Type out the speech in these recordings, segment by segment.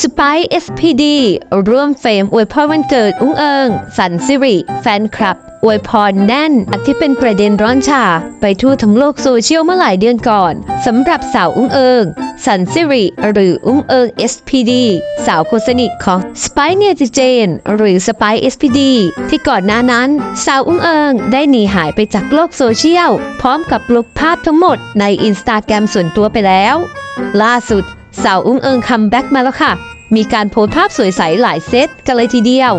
สไป SPD ร่วมเฟรมอวยพรวันเกิดอุ้งเอิง สันสิริ แฟนคลับ อวยพรแน่นที่เป็นประเด็นร้อนชา ไปทั่วทั้งโลกโซเชียลเมื่อหลายเดือนก่อนสำหรับสาวอุ้งเอิง สันสิริ หรืออุ้งเอิง SPD สาวคนสนิทของสไปเนียจิเจน หรือสไป SPD ที่ก่อนหน้านั้น สาวอุ้งเอิงได้หนีหายไปจากโลกโซเชียล พร้อมกับลบภาพทั้งหมดในอินสตาแกรมส่วนตัวไปแล้วล่าสุด สาวอุ้งเอิงคัมแบ็กมาแล้วค่ะ มีการโพสภาพสวยใสหลายเซตกันเลยทีเดียว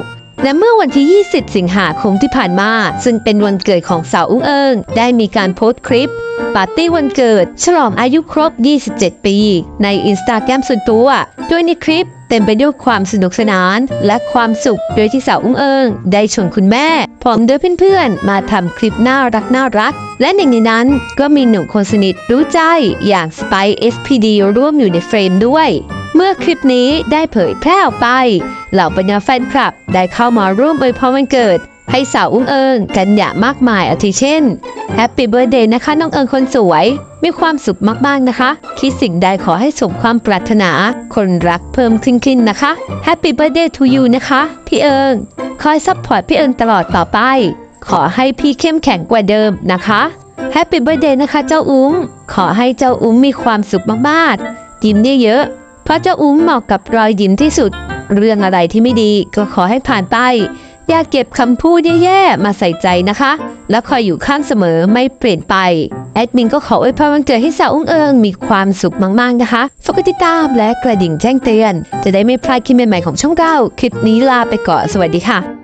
และเมื่อวันที่ 20 สิงหาคมที่ผ่านมา ซึ่งเป็นวันเกิดของสาวอุ้งเอิง ได้มีการโพสต์คลิป ปาร์ตี้วันเกิด ฉลองอายุครบ 27 ปี ในอินสตาแกรมส่วนตัว โดยในคลิปเต็มไปด้วยความสนุกสนานและความสุข โดยที่สาวอุ้งเอิง ได้ชวนคุณแม่พร้อมด้วยเพื่อนๆ มาทำคลิปน่ารักน่ารัก และหนึ่งในนั้นก็มีหนุ่มคนสนิทรู้ใจอย่าง Spy SPD ร่วมอยู่ในเฟรมด้วย เมื่อคลิปนี้ได้เผยแพร่ออกไป เหล่าบรรดาแฟนคลับได้เข้ามาร่วมอวยพรวันเกิด ให้สาวอุ้งเอิงกันอย่ามากมายอาทิเช่นแฮปปี้เบ t ร์ a เดย์นะคะน้องเอิงคนสวย มีความสุขมากๆนะคะ คิดสิ่งใดขอให้สมความปรารถนา คนรักเพิ่มขึ้นขึ้นนะคะแฮปปี้เบ t ร์ a เดย์ทูยูนะคะ พี่เอิง คอยซัพพอร์ตพี่เอิงตลอดต่อไป ขอให้พี่เข้มแข็งกว่าเดิมนะคะแฮปปี้เบ t ร์ a เดย์นะคะเจ้าอุ้ง ขอให้เจ้าอุ้งมีความสุขมากๆยิ้มเยอะๆเพราะเจ้าอุ้งเหมาะกับรอยยิ้มที่สุด เรื่องอะไรที่ไม่ดีก็ขอให้ผ่านไป อย่าเก็บคำพูดแย่ๆ มาใส่ใจนะคะ และคอยอยู่ข้างเสมอไม่เปลี่ยนไป แอดมินก็ขออวยพรวันเกิดให้สาวอุ้งเอิงมีความสุขมากๆนะคะฝากกดติดตามและกระดิ่งแจ้งเตือน จะได้ไม่พลาดคลิปใหม่ๆของช่องเรา คลิปนี้ลาไปก่อนสวัสดีค่ะ